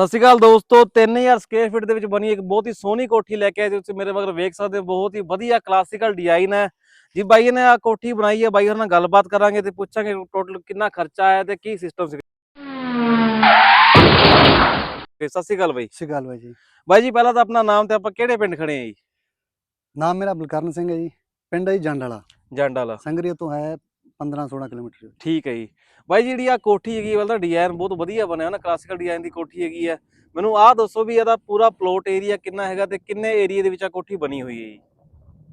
ਸਤਿ ਸ਼੍ਰੀ ਅਕਾਲ ਦੋਸਤੋ 3000 square feet ਦੇ ਵਿੱਚ ਬਣੀ ਇੱਕ ਬਹੁਤ ਹੀ ਸੋਹਣੀ ਕੋਠੀ ਲੈ ਕੇ ਆਏ ਤੁਸੀਂ ਮੇਰੇ ਮਗਰ ਵੇਖ ਸਕਦੇ ਹੋ ਬਹੁਤ ਹੀ ਵਧੀਆ ਕਲਾਸੀਕਲ ਡਿਜ਼ਾਈਨ ਹੈ। ਜੀ ਬਾਈ ਨੇ ਆ ਕੋਠੀ ਬਣਾਈ ਹੈ ਬਾਈ ਹੋਰ ਨਾਲ ਗੱਲਬਾਤ ਕਰਾਂਗੇ ਤੇ ਪੁੱਛਾਂਗੇ ਟੋਟਲ ਕਿੰਨਾ ਖਰਚਾ ਆਇਆ ਤੇ ਕੀ ਸਿਸਟਮ ਸੀ ਸਤਿ ਸ਼੍ਰੀ ਅਕਾਲ ਬਾਈ। ਸਤਿ ਸ਼੍ਰੀ ਅਕਾਲ ਬਾਈ ਜੀ। ਬਾਈ ਜੀ ਪਹਿਲਾਂ ਤਾਂ ਆਪਣਾ ਨਾਮ ਤੇ ਆਪਾਂ ਕਿਹੜੇ ਪਿੰਡ ਖੜੇ ਆ ਜੀ? ਨਾਮ ਮੇਰਾ ਬਲਕਰਨ ਸਿੰਘ ਹੈ ਜੀ ਪਿੰਡ ਹੈ ਜੀ ਜੰਡ ਵਾਲਾ ਜੰਡ ਵਾਲਾ ਸੰਗਰੀਆ ਤੋਂ ਹੈ 15 16 ਕਿਲੋਮੀਟਰ ਠੀਕ ਹੈ ਜੀ। ਬਾਈ ਜਿਹੜੀ ਆ ਕੋਠੀ ਹੈਗੀ ਉਹਦਾ ਡਿਜ਼ਾਈਨ ਬਹੁਤ ਵਧੀਆ ਬਣਿਆ ਨਾ ਕਲਾਸੀਕਲ ਡਿਜ਼ਾਈਨ ਦੀ ਕੋਠੀ ਹੈਗੀ ਹੈ ਮੈਨੂੰ ਆਹ ਦੱਸੋ ਵੀ ਇਹਦਾ ਪੂਰਾ ਪਲੋਟ ਏਰੀਆ ਕਿੰਨਾ ਹੈਗਾ ਤੇ ਕਿੰਨੇ ਏਰੀਆ ਦੇ ਵਿੱਚ ਆ ਕੋਠੀ ਬਣੀ ਹੋਈ ਹੈ ਜੀ?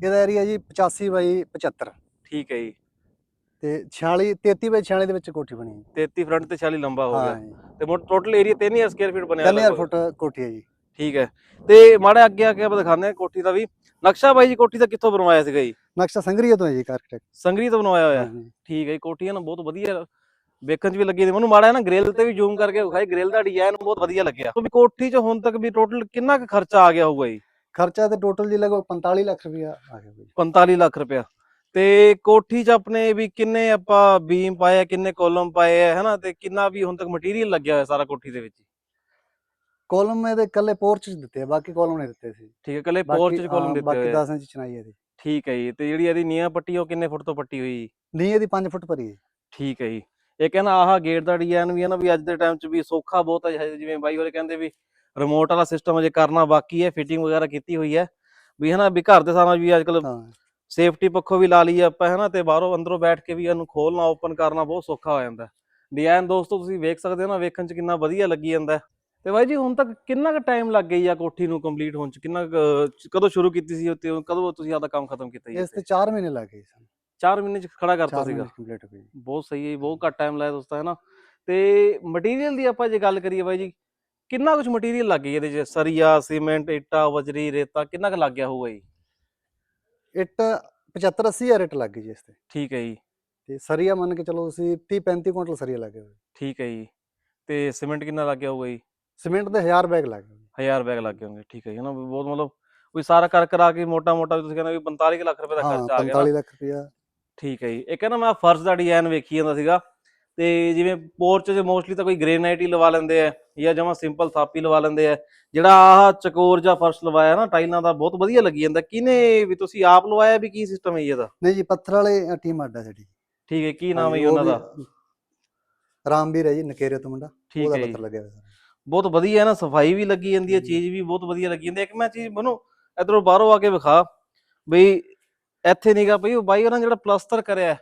ਇਹਦਾ ਏਰੀਆ ਜੀ 85 ਬਾਈ 75 ਠੀਕ ਹੈ ਜੀ। ਤੇ 46 33 ਬਾਈ 46 ਦੇ ਵਿੱਚ ਕੋਠੀ ਬਣੀ ਹੈ। 33 ਫਰੰਟ ਤੇ 40 ਲੰਬਾ ਹੋ ਹਾਂ ਗਿਆ ਜੀ। ਤੇ ਮੋਟ ਟੋਟਲ ਏਰੀਆ 3000 ਸਕੁਅਰ ਫੀਟ ਬਣਿਆ 3000 ਲਗਭਗ। ਫੁੱਟ ਕੋਠੀ ਹੈ ਜੀ। ਠੀਕ ਹੈ। ਤੇ ਮਾੜਾ ਅੱਗੇ ਆ ਕੇ ਆਪਾਂ ਦਿਖਾਉਂਦੇ ਹਾਂ ਕੋਠੀ ਦਾ ਵੀ। ਨਕਸ਼ਾ ਬਾਈ ਜੀ ਕੋਠੀ ਦਾ ਕਿੱਥੋਂ ਬਣਵਾਇਆ ਸੀਗਾ ਜੀ? ਨਕਸ਼ਾ ਸੰਗਰੀਆ ਤੋਂ ਹੈ ਜੀ ਆਰਕੀਟੈਕਟ ਸੰਗਰੀ ਤੋਂ ਬਣਵਾਇਆ ਹੋਇਆ। ਠੀਕ ਹੈ ਜੀ ਕੋਠੀ ਨਾ ਬਹੁਤ ਵਧੀਆ ਵੇਖਣ 'ਚ ਵੀ ਲੱਗੀ ਨੇ। ਮੈਨੂੰ ਮਾੜਾ ਨਾ ਗ੍ਰਿਲ ਤੇ ਵੀ ਜ਼ੂਮ ਕਰਕੇ ਵਿਖਾਈ। ਗ੍ਰਿਲ ਦਾ ਡਿਜ਼ਾਈਨ ਬਹੁਤ ਵਧੀਆ ਲੱਗਿਆ। ਤੇ ਵੀ ਕੋਠੀ 'ਚ ਹੁਣ ਤੱਕ ਵੀ ਟੋਟਲ ਕਿੰਨਾ ਕੁ ਖਰਚਾ ਆ ਗਿਆ ਹੋਊਗਾ ਜੀ? ਖਰਚਾ ਤੇ ਟੋਟਲ ਜੀ ਲਗਭਗ 45 ਲੱਖ ਰੁਪਇਆ ਆ ਗਿਆ ਬਾਈ। 45 ਲੱਖ ਰੁਪਇਆ। ਤੇ ਕੋਠੀ 'ਚ ਆਪਣੇ ਵੀ ਕਿੰਨੇ ਆਪਾਂ ਬੀਮ ਪਾਏ ਆ ਕਿੰਨੇ ਕਾਲਮ ਪਾਏ ਆ ਹੈਨਾ? ਤੇ ਕਿੰਨਾ ਵੀ ਹੁਣ ਤੱਕ ਮਟੀਰੀਅਲ ਲੱਗਿਆ ਹੋਇਆ ਸਾਰਾ ਕੋਠੀ ਦੇ ਵਿੱਚ? ਕਾਲਮ ਇਹਦੇ ਕੱਲੇ ਪੋਰਚ ਦਿੱਤੇ ਆ ਬਾਕੀ ਕਾਲਮ ਨਹੀਂ ਦਿੱਤੇ ਸੀ। ਠੀਕ ਹੈ ਕੱਲੇ ਪੋਰਚ 'ਚ ਕਾਲਮ ਹਾਂ, ਦਿੱਤੇ ਬਾਕੀ ਹੋਏ ਆ। 10 ਇੰਚ ਚਨਾਈ ਹੈ ਇਹਦੀ। ਠੀਕ ਹੈ ਜੀ ਤੇ ਜਿਹੜੀ ਇਹਦੀ ਨੀਹਾਂ ਪੱਟੀ ਉਹ ਕਿੰਨੇ ਫੁੱਟ ਤੋਂ ਪੱਟੀ ਹੋਈ? ਜੀ ਨਹੀਂ ਇਹਦੀ 5 ਫੁੱਟ ਭਰੀ ਹੈ ਠੀਕ ਹੈ ਜੀ। ਇਹ ਕਹਿੰਦਾ ਆਹ ਗੇਟ ਦਾ ਡਿਜ਼ਾਈਨ ਵੀ ਹੈ ਨਾ ਵੀ ਅੱਜ ਦੇ ਟਾਈਮ 'ਚ ਵੀ ਸੌਖਾ ਬਹੁਤ ਹੈ ਜਿਵੇਂ ਬਾਈ ਹੋਰੇ ਕਹਿੰਦੇ ਵੀ ਰਿਮੋਟ ਵਾਲਾ ਸਿਸਟਮ ਅਜੇ ਕਰਨਾ ਬਾਕੀ ਹੈ ਫਿਟਿੰਗ ਵਗੈਰਾ ਕੀਤੀ ਹੋਈ ਹੈ। ਵੀ ਹਨਾ ਵੀ ਘਰ ਦੇ ਸਾਹਮਣੇ ਵੀ ਅੱਜ ਕੱਲ ਹਾਂ। ਸੇਫਟੀ ਪੱਖੋਂ ਵੀ ਲਾ ਲਈ ਆਪਾਂ ਹਨਾ ਤੇ ਬਾਹਰੋਂ ਅੰਦਰੋਂ ਬੈਠ ਕੇ ਵੀ ਇਹਨੂੰ ਖੋਲਣਾ ਓਪਨ ਕਰਨਾ ਬਹੁਤ ਸੌਖਾ ਹੋ ਜਾਂਦਾ। ਡਿਜ਼ਾਈਨ ਦੋਸਤੋ ਤੁਸੀਂ ਵੇਖ ਸਕਦੇ ਹੋ ਨਾ ਵੇਖਣ 'ਚ ਕਿੰਨਾ ਵਧੀਆ ਲੱਗੀ ਜਾਂਦਾ। ਹੈ। ਤੇ ਬਾਈ ਜੀ ਹੁਣ ਤੱਕ ਕਿੰਨਾ ਕੁ ਟਾਈਮ ਲੱਗ ਗਈ ਆ ਕੋਠੀ ਨੂੰ ਕੰਪਲੀਟ ਹੋਣ 'ਚ? ਕਿੰਨਾ ਕੁ, ਕਦੋਂ ਸ਼ੁਰੂ ਕੀਤੀ ਸੀ ਤੇ ਕਦੋਂ ਤੁਸੀਂ ਆਪਦਾ ਕੰਮ ਖਤਮ ਕੀਤਾ ਜੀ ਇਸ ਤੇ 4 ਮਹੀਨੇ ਲੱਗ ਗਏ ਸਨ। 4 ਮਹੀਨੇ 'ਚ ਖੜਾ ਕਰਤਾ 4 ਸੀਗਾ? ਮਹੀਨੇ ਕੰਪਲੀਟ ਹੋ ਗਈ ਬਹੁਤ ਸਹੀ ਹੈ ਜੀ, ਬਹੁਤ ਘੱਟ ਟਾਈਮ ਲਾਇਆ ਦੋਸਤਾਂ ਹੈ ਨਾ ਤੇ ਮਟੀਰੀਅਲ ਦੀ ਆਪਾਂ ਜੇ ਗੱਲ ਕਰੀਏ ਬਾਈ ਜੀ ਕਿੰਨਾ ਕੁਝ ਮਟੀਰੀਅਲ ਲੱਗ ਗਿਆ ਇਹਦੇ ਚ? ਸਰੀਆ ਸੀਮੈਂਟ ਇੱਟਾਂ ਵਜਰੀ ਰੇਤਾ ਕਿੰਨਾ ਕੁ ਲੱਗ ਗਿਆ ਹੋਊਗਾ ਜੀ? ਇੱਟ 75 80 ਹਜ਼ਾਰ ਇੱਟ ਲੱਗ ਗਈ ਜੀ ਇਸ ਤੇ। ਠੀਕ ਹੈ ਜੀ। ਤੇ ਸਰੀਆ ਮੰਨ ਕੇ ਚਲੋ ਤੁਸੀਂ 30 35 ਕੁਇੰਟਲ ਸਰੀਆ ਲੱਗੇ ਹੋਏ ਠੀਕ ਹੈ ਜੀ। ਤੇ ਸੀਮੈਂਟ ਕਿੰਨਾ ਲੱਗ ਗਿਆ ਹੋਊਗਾ ਜੀ? ਸੀਮੈਂਟ ਦੇ 1000 ਬੈਗ ਲੱਗ ਗਏ। 1000 ਬੈਗ ਲੱਗ ਗਏ ਹੋਣਗੇ ਠੀਕ ਹੈ ਜੀ ਨਾ ਵੀ ਬਹੁਤ ਮਤਲਬ ਕੋਈ ਸਾਰਾ ਕਰ ਕਰਾ ਕੇ ਮੋਟਾ ਮੋਟਾ ਤੁਸੀਂ ਕਹਿੰਦੇ ਵੀ 45 ਕੁ ਲੱਖ ਰੁਪਏ ਦਾ ਖਰਚਾ ਆ ਗਿਆ ਨਾ। 45 ਲੱਖ ਰੁਪਇਆ। ਠੀਕ ਹੈ ਜੀ। ਇਹ ਕਹਿੰਦਾ ਮੈਂ ਫਰਸ਼ ਦਾ ਡਿਜ਼ਾਈਨ ਵੇਖੀ ਜਾਂਦਾ ਸੀਗਾ ਤੇ ਜਿਵੇਂ ਪੋਰਚ 'ਚ ਮੋਸਟਲੀ ਤਾਂ ਕੋਈ ਗ੍ਰੇਨਾਈਟ ਹੀ ਲਵਾ ਲੈਂਦੇ ਆ ਜਾਂ ਜਮਾ ਸਿੰਪਲ ਥਾਪੀ ਲਵਾ ਲੈਂਦੇ ਆ। ਜਿਹੜਾ ਆਹ ਚਕੋਰ ਜਾਂ ਫਰਸ਼ ਲਵਾਇਆ ਨਾ ਟਾਈਲਾਂ ਦਾ ਬਹੁਤ ਵਧੀਆ ਲੱਗੀ ਜਾਂਦਾ। ਕਿਹਨੇ ਵੀ ਤੁਸੀਂ ਆਪ ਲਵਾਇਆ ਵੀ ਕੀ ਸਿਸਟਮ ਹੈ ਇਹਦਾ? ਨਹੀਂ ਜੀ ਪੱਥਰ ਵਾਲੇ ਟੀਮ ਅੱਡਾ ਸਾਡੀ। ਠੀਕ ਹੈ ਕੀ ਨਾਮ ਹੈ ਉਹਨਾਂ ਦਾ? ਰਾਮਵੀਰ ਹੈ ਜੀ ਨਕੇਰੇ ਤੋਂ ਮੁੰਡਾ। ਉਹਦਾ ਪੱਥਰ ਲੱਗਿਆ ਹੋਇਆ ਬਹੁਤ ਵਧੀਆ ਹੈ ਨਾ ਸਫ਼ਾਈ ਵੀ ਲੱਗੀ ਜਾਂਦੀ ਹੈ। ਚੀਜ਼ ਵੀ ਬਹੁਤ ਵਧੀਆ ਲੱਗੀ ਜਾਂਦੀ ਹੈ। ਇੱਕ ਮੈਂ ਚੀਜ਼ ਮੈਨੂੰ ਇਧਰੋਂ ਬਾਹਰੋਂ ਆ ਕੇ ਵਿਖਾ ਬਈ ਇੱਥੇ ਨਹੀਂਗਾ ਬਈ ਉਹ ਬਾਈ ਉਹਨਾਂ ਜਿਹੜਾ ਪਲਸਤਰ ਕਰਿਆ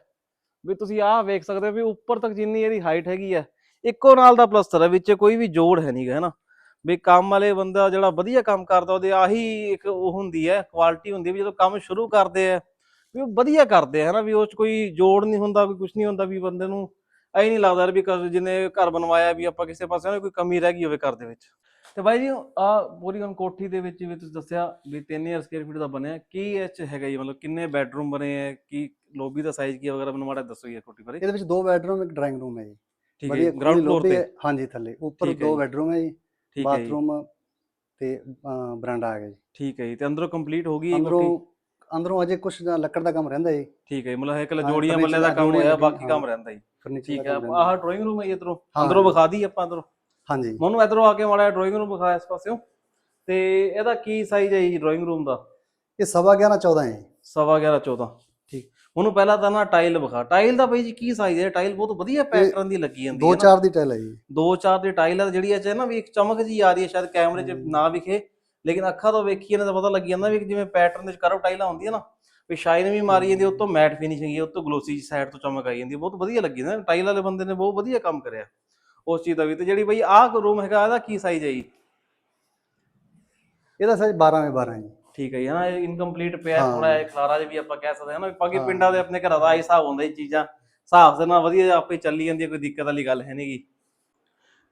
ਵੀ ਤੁਸੀਂ ਆਹ ਵੇਖ ਸਕਦੇ ਹੋ ਵੀ ਉੱਪਰ ਤੱਕ ਜਿੰਨੀ ਇਹਦੀ ਹਾਈਟ ਹੈਗੀ ਹੈ ਇੱਕੋ ਨਾਲ ਦਾ ਪਲਸਤਰ ਹੈ ਵਿੱਚ ਕੋਈ ਵੀ ਜੋੜ ਹੈ ਨਹੀਂਗਾ ਹੈਨਾ। ਵੀ ਕੰਮ ਵਾਲੇ ਬੰਦਾ ਜਿਹੜਾ ਵਧੀਆ ਕੰਮ ਕਰਦਾ ਉਹਦੇ ਆਹੀ ਇੱਕ ਉਹ ਹੁੰਦੀ ਹੈ ਕੁਆਲਿਟੀ ਹੁੰਦੀ ਵੀ ਜਦੋਂ ਕੰਮ ਸ਼ੁਰੂ ਕਰਦੇ ਆ ਵੀ ਉਹ ਵਧੀਆ ਕਰਦੇ ਆ ਹਨਾ। ਵੀ ਉਸ 'ਚ ਕੋਈ ਜੋੜ ਨਹੀਂ ਹੁੰਦਾ ਕੋਈ ਕੁਝ ਨਹੀਂ ਹੁੰਦਾ ਵੀ ਬੰਦੇ ਨੂੰ ਐ ਨਹੀਂ ਲੱਗਦਾ ਵੀ ਜਿਹਨੇ ਘਰ ਬਣਵਾਇਆ ਵੀ ਆਪਾਂ ਕਿਸੇ ਪਾਸੇ ਨਾ ਕੋਈ ਕਮੀ ਰਹਿ ਗਈ ਹੋਵੇ ਘਰ ਦੇ ਵਿੱਚ। ਤੇ ਬਾਈ ਜੀ ਆ ਪੂਰੀ ਹੁਣ ਕੋਠੀ ਦੇ ਵਿੱਚ ਵੀ ਤੁਸੀਂ ਦੱਸਿਆ ਵੀ 3000 ਸਕੁਅਰ ਫੀਟ ਦਾ ਬਣਿਆ ਕੀ ਇਹ 'ਚ ਹੈਗਾ ਜੀ? ਮਤਲਬ ਕਿੰਨੇ ਬੈਡਰੂਮ ਬਣੇ ਹੈ ਕੀ ਲੌਬੀ ਦਾ ਸਾਈਜ਼ ਕੀ ਵਗੈਰਾ? ਮੈਨੂੰ ਮਾੜਾ ਦੱਸੋ ਜੀ ਇਹ ਕੋਠੀ ਬਾਰੇ। ਇਹਦੇ ਵਿੱਚ ਦੋ ਬੈਡਰੂਮ ਇੱਕ ਡਰਾਇੰਗ ਰੂਮ ਹੈ ਜੀ। ਠੀਕ ਹੈ ਗਰਾਊਂਡ ਫਲੋਰ ਤੇ। ਹਾਂਜੀ ਥੱਲੇ। ਉੱਪਰ ਦੋ। ਬੈਡਰੂਮ ਹੈ ਜੀ ਠੀਕ ਹੈ ਜੀ। ਬਾਥਰੂਮ ਤੇ ਬਰਾਂਡਾ ਆ ਗਿਆ ਜੀ। ਠੀਕ ਹੈ ਜੀ। ਤੇ ਅੰਦਰੋਂ ਕੰਪਲੀਟ ਹੋ ਗਈ ਇਹ ਅੰਦਰੋਂ ਅੰਦਰੋਂ ਅਜੇ ਕੁਝ ਲੱਕੜ ਦਾ ਕੰਮ ਰਹਿੰਦਾ ਜੀ। ਠੀਕ ਹੈ ਮਤਲਬ ਇੱਕ ਹਾਂ, ਜੋੜੀਆਂ ਮੱਲੇ ਦਾ ਕੰਮ ਹੋਇਆ ਬਾਕੀ ਕੰਮ। ਰਹਿੰਦਾ ਜੀ। ਫਰਨੀਚਰ ਠੀਕ ਦਾ ਹੈ ਆਹ ਡਰਾਇੰਗ ਰੂਮ ਹੈ ਇੱਧਰੋਂ। ਅੰਦਰੋਂ। ਵਿਖਾ ਦੀ ਆਪਾਂ ਅੰਦਰੋਂ। ਹਾਂਜੀ। ਮੈਨੂੰ ਇਧਰੋਂ ਆ ਕੇ ਮਾੜਾ ਡਰਾਇੰਗ ਰੂਮ ਵਿਖਾਇਆ ਇਸ ਪਾਸਿਓਂ। ਤੇ ਇਹਦਾ ਕੀ ਸਾਈਜ਼ ਹੈ ਜੀ ਡਰਾਇੰਗ ਰੂਮ ਦਾ? ਇਹ ਸਵਾ 11 14 ਹੈ ਜੀ। ਸਵਾ 11 14 ਠੀਕ। ਉਹਨੂੰ ਪਹਿਲਾਂ ਤਾਂ ਨਾ ਟਾਈਲ ਵਿਖਾ। ਟਾਈਲ ਦਾ ਬਈ ਜੀ ਕੀ ਸਾਈਜ਼ ਹੈ ਟਾਈਲ ਬਹੁਤ ਵਧੀਆ ਪੈਟਰਨ ਦੀ ਲੱਗੀ ਜਾਂਦੀ ਦੋ ਹੈ ਨਾ। ਚਾਰ ਦੀ ਟਾਈਲ ਹੈ ਜੀ। ਦੋ ਚਾਰ ਦੀ ਟਾਈਲ ਹੈ ਜਿਹੜੀ ਇਹ ਨਾ ਵੀ ਇੱਕ ਚਮਕ ਜੀ ਆ ਰਹੀ ਹੈ ਸ਼ਾਇਦ ਕੈਮਰੇ 'ਚ। ਨਾ ਵਿਖੇ। ਲੇਕਿਨ ਅੱਖਾਂ ਤੋਂ ਵੇਖੀਏ ਨਾ ਤਾਂ ਪਤਾ ਲੱਗ ਜਾਂਦਾ ਵੀ ਜਿਵੇਂ ਪੈਟਰਨ ਦੇ ਕਰਵ ਟਾਈਲਾਂ ਹੁੰਦੀਆਂ ਨਾ। ਵੀ ਸ਼ਾਈਨ ਵੀ ਮਾਰੀ ਜਾਂਦੀ ਉੱਤੋਂ ਮੈਟ ਫਿਨਿਸ਼ਿੰਗ ਹੈ ਉੱਤੋਂ ਗਲੋਸੀ ਸਾਈਡ ਤੋਂ ਚਮਕ ਆਈ ਜਾਂਦੀ ਬਹੁਤ ਵਧੀਆ ਲੱਗੀ ਨਾ ਟਾਈਲ ਵਾਲੇ ਬੰਦੇ ਨੇ ਬਹੁਤ ਵਧੀਆ ਕੰਮ ਕਰਿਆ ਉਸ ਚੀਜ਼ ਦਾ ਵੀ। ਤੇ ਜਿਹੜੀ ਬਈ ਆਹ ਰੂਮ ਹੈਗਾ ਇਹਦਾ ਕੀ ਸਾਈਜ਼ ਹੈ ਜੀ? ਇਹਦਾ ਸਾਈਜ਼ 12 ਬਾਈ 12 ਹੈ ਜੀ। ਠੀਕ ਹੈ ਇਹ ਇਨਕੰਪਲੀਟ ਪਿਆ। ਥੋੜਾ ਜਿਹਾ ਖਲਾਰਾ ਜਿਹਾ ਵੀ ਆਪਾਂ ਕਹਿ ਸਕਦੇ ਹਾਂ ਨਾ ਬਾਕੀ। ਪਿੰਡਾਂ ਦੇ ਆਪਣੇ ਘਰਾਂ ਦਾ ਹਿਸਾਬ ਹੁੰਦਾ ਇਹ ਚੀਜ਼ਾਂ। ਹਿਸਾਬ ਦੇ ਨਾਲ ਵਧੀਆ ਆਪੇ ਚੱਲੀ ਜਾਂਦੀ ਕੋਈ ਦਿੱਕਤ ਵਾਲੀ ਗੱਲ ਹੈ ਨਹੀਂਗੀ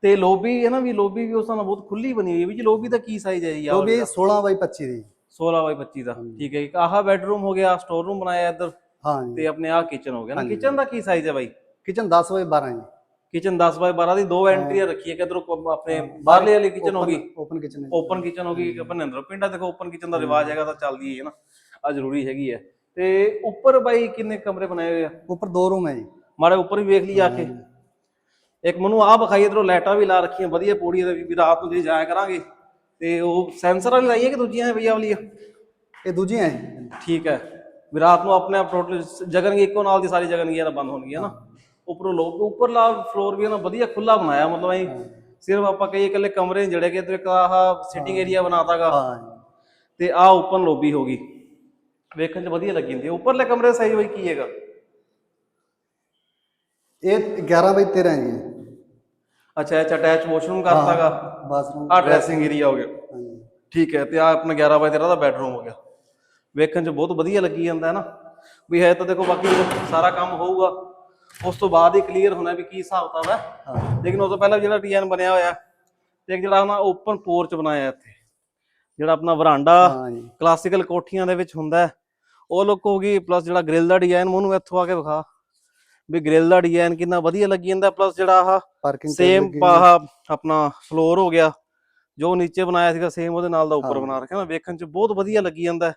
ਤੇ ਲੋਬੀ ਹੈ ਨਾ ਵੀ ਲੋਬੀ ਵੀ ਉਸ ਨਾਲ ਬਹੁਤ ਖੁੱਲੀ ਬਣੀ ਹੋਈ ਹੈ ਵੀ ਜੀ ਲੋਬੀ ਦਾ ਕੀ ਸਾਈਜ਼ ਹੈ ਜੀ ਦਾ? 16 ਬਾਈ 25 ਦੀ। 16 ਬਾਈ 25 ਦਾ। ਠੀਕ ਹੈ ਆਹ ਬੈਡਰੂਮ ਹੋ ਗਿਆ ਸਟੋਰ ਰੂਮ ਬਣਾਇਆ ਇੱਧਰ। ਹਾਂ ਤੇ ਆਪਣੇ ਆਹ ਕਿਚਨ ਹੋ ਗਿਆ। ਨਾ। ਕਿਚਨ ਦਾ ਕੀ ਸਾਈਜ਼ ਹੈ ਬਾਈ? ਕਿਚਨ 10 ਬਾਈ 12 ਜੀ। ਕਿਚਨ 10 ਬਾਈ 12 ਦੀ ਦੋ ਐਂਟਰੀਆਂ ਰੱਖੀਆਂ ਕਿ ਇਧਰੋਂ ਆਪਣੇ ਬਾਹਰਲੇ ਵਾਲੀ ਕਿਚਨ ਹੋ ਗਈ? ਓਪਨ ਕਿਚਨ ਓਪਨ ਕਿਚਨ ਹੋ ਗਈ। ਆਪਣੇ ਅੰਦਰ ਪਿੰਡਾਂ ਦੇਖੋ ਓਪਨ ਕਿਚਨ ਦਾ ਰਿਵਾਜ ਹੈਗਾ ਤਾਂ ਚੱਲਦੀ ਹੈ ਨਾ। ਆ ਜ਼ਰੂਰੀ ਹੈਗੀ ਹੈ। ਤੇ ਉੱਪਰ ਬਾਈ ਕਿੰਨੇ ਕਮਰੇ ਬਣਾਏ ਹੋਏ ਆ? ਉੱਪਰ ਦੋ ਰੂਮ ਹੈ ਜੀ। ਮਾੜੇ ਉੱਪਰ ਵੀ ਵੇਖ ਲਈ ਆ ਕੇ। ਇੱਕ ਮੈਨੂੰ ਆਹ ਵਿਖਾਈ ਇਧਰੋਂ ਲਾਈਟਾਂ ਵੀ ਲਾ ਰੱਖੀਆਂ ਵਧੀਆ ਪੌੜੀ ਦੇ ਵੀ ਵੀ ਰਾਤ ਨੂੰ ਜੇ ਜਾਇਆ ਕਰਾਂਗੇ। ਤੇ ਉਹ ਸੈਂਸਰ ਵਾਲੀ ਲਾਈਏ ਕਿ ਦੂਜੀਆਂ ਹੈ ਭਈਆ ਵਾਲੀ ਇਹ ਦੂਜੀਆਂ ਹੈ ਠੀਕ ਹੈ। ਵੀ ਰਾਤ ਨੂੰ ਆਪਣੇ ਆਪ ਟੋਟਲ ਜਗਣਗੇ ਇੱਕੋ ਨਾਲ ਦੀ ਸਾਰੀ ਜਗਣਗੀਆਂ ਤਾਂ ਬੰਦ ਹੋਣਗੀਆਂ ਨਾ। ਉੱਪਰੋਂ ਲੋਕ ਉੱਪਰਲਾ ਫਲੋਰ ਵੀ ਨਾ ਵਧੀਆ ਖੁੱਲਾ ਬਣਾਇਆ ਮਤਲਬ ਐ ਸਿਰਫ ਆਪਾਂ ਕਹੀਏ ਇਕੱਲੇ ਕਮਰੇ ਨੀ ਜਿਹੜੇ ਕਿ ਤੇ ਇੱਕ ਆਹ ਸਿਟਿੰਗ ਏਰੀਆ ਬਣਾਤਾਗਾ। ਹਾਂ। ਜੀ। ਤੇ ਆਹ ਓਪਨ ਲੌਬੀ ਹੋ ਗਈ। ਵੇਖਣ 'ਚ ਵਧੀਆ ਲੱਗੀ ਜਾਂਦੀ ਹੈ। ਉੱਪਰਲੇ ਕਮਰੇ ਦਾ ਸਾਈਜ਼ ਬਈ ਕੀ ਹੈਗਾ? ਇਹ 11 ਬਾਈ 13 ਜੀ। ਅੱਛਾ ਇਹ ਚ ਅਟੈਚ ਵਾਸ਼ਰੂਮ ਕਰਤਾਗਾ। ਬਾਥਰੂਮ ਆਹ ਡਰੈਸਿੰਗ ਏਰੀਆ ਹੋ ਗਿਆ। ਹਾਂਜੀ। ਠੀਕ ਹੈ ਤੇ ਆ ਆਪਣਾ 11 ਬਾਈ 13 ਦਾ ਬੈਡਰੂਮ ਹੋ ਗਿਆ। ਵੇਖਣ 'ਚ ਬਹੁਤ ਵਧੀਆ ਲੱਗੀ ਜਾਂਦਾ ਹੈ ਨਾ। ਵੀ ਹੈ ਤਾਂ ਦੇਖੋ ਬਾਕੀ ਸਾਰਾ ਕੰਮ ਹੋਊਗਾ ਉਸ ਤੋਂ ਬਾਅਦ ਹੀ ਕਲੀਅਰ ਹੋਣਾ ਵੀ ਕੀ ਹਿਸਾਬ ਕਿਤਾਬ ਹੈ। ਲੇਕਿਨ ਉਸ ਤੋਂ ਪਹਿਲਾਂ ਜਿਹੜਾ ਡਿਜ਼ਾਈਨ ਬਣਿਆ ਹੋਇਆ ਤੇ ਇੱਕ ਜਿਹੜਾ ਆਪਣਾ ਓਪਨ ਪੋਰਚ ਬਣਾਇਆ ਇੱਥੇ। ਜਿਹੜਾ ਆਪਣਾ ਵਰਾਂਡਾ ਕਲਾਸੀਕਲ ਕੋਠੀਆਂ ਦੇ ਵਿੱਚ ਹੁੰਦਾ ਉਹ ਲੁੱਕ ਹੋਗੀ ਪਲੱਸ ਜਿਹੜਾ ਗ੍ਰਿਲ ਦਾ ਡਿਜ਼ਾਈਨ ਮੈਨੂੰ ਇੱਥੋਂ ਆ ਕੇ ਵਿਖਾ। ਵੀ ਗ੍ਰਿਲ ਦਾ ਡਿਜ਼ਾਈਨ ਕਿੰਨਾ ਵਧੀਆ ਲੱਗੀ ਜਾਂਦਾ ਪਲੱਸ ਜਿਹੜਾ ਆਹ ਪਾਰਕਿੰਗ ਸੇਮ ਆਹ ਆਪਣਾ ਫਲੋਰ ਹੋ ਗਿਆ ਜੋ ਨੀਚੇ ਬਣਾਇਆ ਸੀਗਾ ਸੇਮ ਉਹਦੇ ਨਾਲ ਦਾ ਉੱਪਰ। ਬਣਾ ਰੱਖਿਆ ਨਾ ਵੇਖਣ 'ਚ ਬਹੁਤ ਵਧੀਆ ਲੱਗੀ ਜਾਂਦਾ।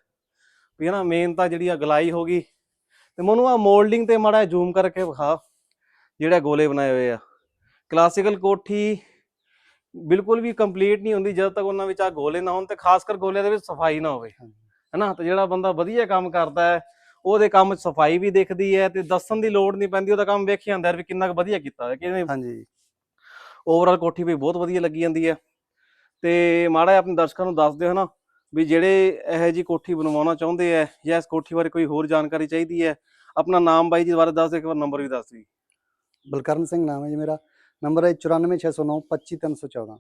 ਵੀ ਹਨਾ ਮੇਨ ਤਾਂ ਜਿਹੜੀ ਆ ਗਲਾਈ ਹੋ ਗਈ ਤੇ ਮੈਨੂੰ ਆ ਮੋਲਡਿੰਗ ਤੇ ਮਾੜਾ ਜ਼ੂਮ ਕਰਕੇ ਵਿਖਾ ਜਿਹੜੇ ਗੋਲੇ ਬਣਾਏ ਹੋਏ ਆ ਕਲਾਸੀਕਲ ਕੋਠੀ ਬਿਲਕੁਲ ਵੀ ਕੰਪਲੀਟ ਨਹੀਂ ਹੁੰਦੀ ਜਦ ਤੱਕ ਉਹਨਾਂ ਵਿੱਚ ਆ ਗੋਲੇ ਨਾ ਹੋਣ ਤੇ ਖਾਸ ਕਰ ਗੋਲਿਆਂ ਦੇ ਵਿੱਚ ਸਫ਼ਾਈ ਨਾ ਹੋਵੇ। ਹਨਾ ਤੇ ਜਿਹੜਾ ਬੰਦਾ ਵਧੀਆ ਕੰਮ ਕਰਦਾ ਹੈ ਉਹਦੇ ਕੰਮ 'ਚ ਸਫ਼ਾਈ ਵੀ ਦਿਖਦੀ ਹੈ ਤੇ ਦੱਸਣ ਦੀ ਲੋੜ ਨਹੀਂ ਪੈਂਦੀ ਉਹਦਾ ਕੰਮ ਵੇਖੀ ਜਾਂਦਾ ਵੀ ਕਿੰਨਾ ਕੁ ਵਧੀਆ ਕੀਤਾ ਹੈ ਕਿਵੇਂ ਹਾਂਜੀ। ਓਵਰਆਲ ਕੋਠੀ ਵੀ ਬਹੁਤ ਵਧੀਆ ਲੱਗੀ ਜਾਂਦੀ ਹੈ। ਤੇ ਮਾੜਾ ਆਪਣੇ ਦਰਸ਼ਕਾਂ ਨੂੰ ਦੱਸ ਦਿਓ ਹਨਾ ਵੀ ਜਿਹੜੇ ਇਹੋ ਜੀ ਕੋਠੀ ਬਣਵਾਉਣਾ ਚਾਹੁੰਦੇ ਆ ਜਾਂ ਇਸ ਕੋਠੀ ਬਾਰੇ ਕੋਈ ਹੋਰ ਜਾਣਕਾਰੀ ਚਾਹੀਦੀ ਹੈ ਆਪਣਾ ਨਾਮ ਬਾਈ ਜੀ ਦੁਬਾਰਾ ਦੱਸ ਦਿਓ ਇੱਕ ਵਾਰ ਨੰਬਰ ਵੀ ਦੱਸ ਦਿਓ ਬਲਕਰਨ ਸਿੰਘ ਨਾਮ ਹੈ ਜੀ ਮੇਰਾ ਨੰਬਰ ਹੈ 94609 25314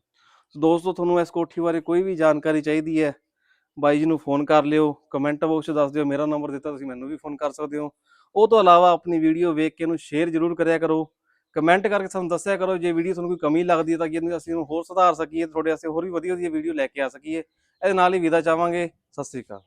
ਸੋ ਦੋਸਤੋ ਤੁਹਾਨੂੰ ਇਸ ਕੋਠੀ ਬਾਰੇ ਕੋਈ ਵੀ ਜਾਣਕਾਰੀ ਚਾਹੀਦੀ ਹੈ ਬਾਈ ਜੀ ਨੂੰ ਫੋਨ ਕਰ ਲਿਓ ਕਮੈਂਟ ਬਾਕਸ 'ਚ ਦੱਸ ਦਿਓ, ਮੇਰਾ ਨੰਬਰ ਦਿੱਤਾ ਤੁਸੀਂ ਮੈਨੂੰ ਵੀ ਫੋਨ ਕਰ ਸਕਦੇ ਹੋ। ਉਹ ਤੋਂ ਇਲਾਵਾ ਆਪਣੀ ਵੀਡੀਓ ਵੇਖ ਕੇ ਇਹਨੂੰ ਸ਼ੇਅਰ ਜ਼ਰੂਰ ਕਰਿਆ ਕਰੋ। ਕਮੈਂਟ ਕਰਕੇ ਸਾਨੂੰ ਦੱਸਿਆ ਕਰੋ, ਜੇ ਵੀਡੀਓ ਤੁਹਾਨੂੰ ਕੋਈ ਕਮੀ ਲੱਗਦੀ ਹੈ ਤਾਂ ਕਿ ਅਸੀਂ ਇਹਨੂੰ ਹੋਰ ਸੁਧਾਰ ਸਕੀਏ, ਤੁਹਾਡੇ ਵਾਸਤੇ ਹੋਰ ਵੀ ਵਧੀਆ ਵਧੀਆ ਵੀਡੀਓ ਲੈ ਕੇ ਆ ਸਕੀਏ। ਇਹਦੇ ਨਾਲ ਹੀ ਵਿਦਾ ਚਾਹਾਂਗੇ। ਸਤਿ ਸ੍ਰੀ ਅਕਾਲ।